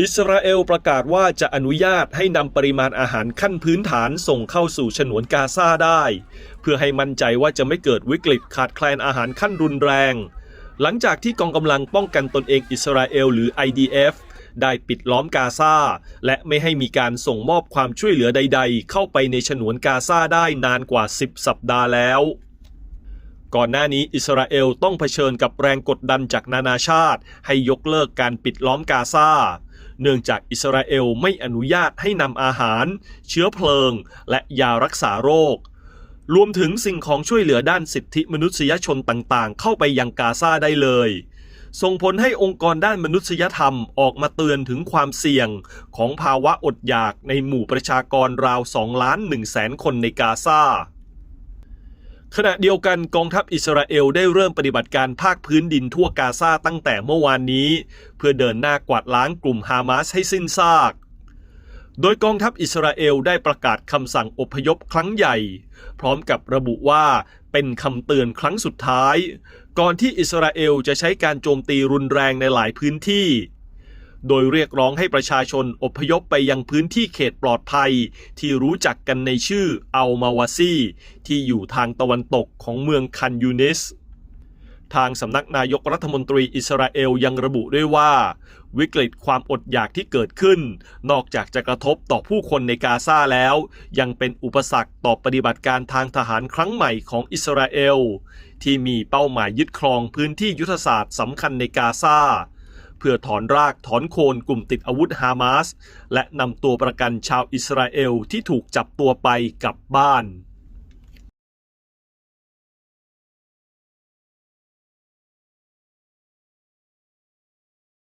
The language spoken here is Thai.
อิสราเอลประกาศว่าจะอนุญาตให้นำปริมาณอาหารขั้นพื้นฐานส่งเข้าสู่ฉนวนกาซาได้ เพื่อให้มั่นใจว่าจะไม่เกิดวิกฤตขาดแคลนอาหารขั้นรุนแรง หลังจากที่กองกำลังป้องกันตนเองอิสราเอลหรือ IDF ได้ปิดล้อมกาซาและไม่ให้มีการส่งมอบความช่วยเหลือใด ๆ เข้าไปในฉนวนกาซาได้นานกว่า 10 สัปดาห์แล้ว ก่อนหน้านี้อิสราเอลต้องเผชิญกับแรงกดดันจากนานาชาติ ให้ยกเลิกการปิดล้อมกาซา เนื่องจากอิสราเอลไม่อนุญาตให้นำอาหาร เชื้อเพลิง และยารักษาโรค รวมถึงสิ่งของช่วยเหลือด้านสิทธิมนุษยชนต่างๆ เข้าไปยังกาซาได้เลย ส่งผลให้องค์กรด้านมนุษยธรรมออกมาเตือนถึงความเสี่ยงของภาวะอดอยากในหมู่ประชากรราว2ล้าน1แสนคนในกาซา ขณะเดียวกันกองทัพอิสราเอลได้เริ่มปฏิบัติการภาคพื้นดินทั่วกาซาตั้งแต่เมื่อวานนี้ เพื่อเดินหน้ากวาดล้างกลุ่มฮามาสให้สิ้นซาก โดยกองทัพอิสราเอลได้ประกาศคำสั่งอพยพครั้งใหญ่ พร้อมกับระบุว่าเป็นคำเตือนครั้งสุดท้าย ก่อนที่อิสราเอลจะใช้การโจมตีรุนแรงในหลายพื้นที่ โดยเรียกร้องให้ประชาชนอพยพไปยังพื้นที่เขตปลอดภัย ที่รู้จักกันในชื่ออัลมาวาซีที่อยู่ทางตะวันตกของเมืองคันยูนิสทางสำนักนายกรัฐมนตรีอิสราเอลยังระบุด้วยว่า วิกฤตความอดอยากที่เกิดขึ้น นอกจากจะกระทบต่อผู้คนในกาซาแล้ว ยังเป็นอุปสรรคต่อปฏิบัติการทางทหารครั้งใหม่ของอิสราเอล ที่มีเป้าหมายยึดครองพื้นที่ยุทธศาสตร์สำคัญในกาซา เพื่อถอนรากถอนโคนกลุ่มติดอาวุธฮามาส และนำตัวประกันชาวอิสราเอลที่ถูกจับตัวไปกลับบ้าน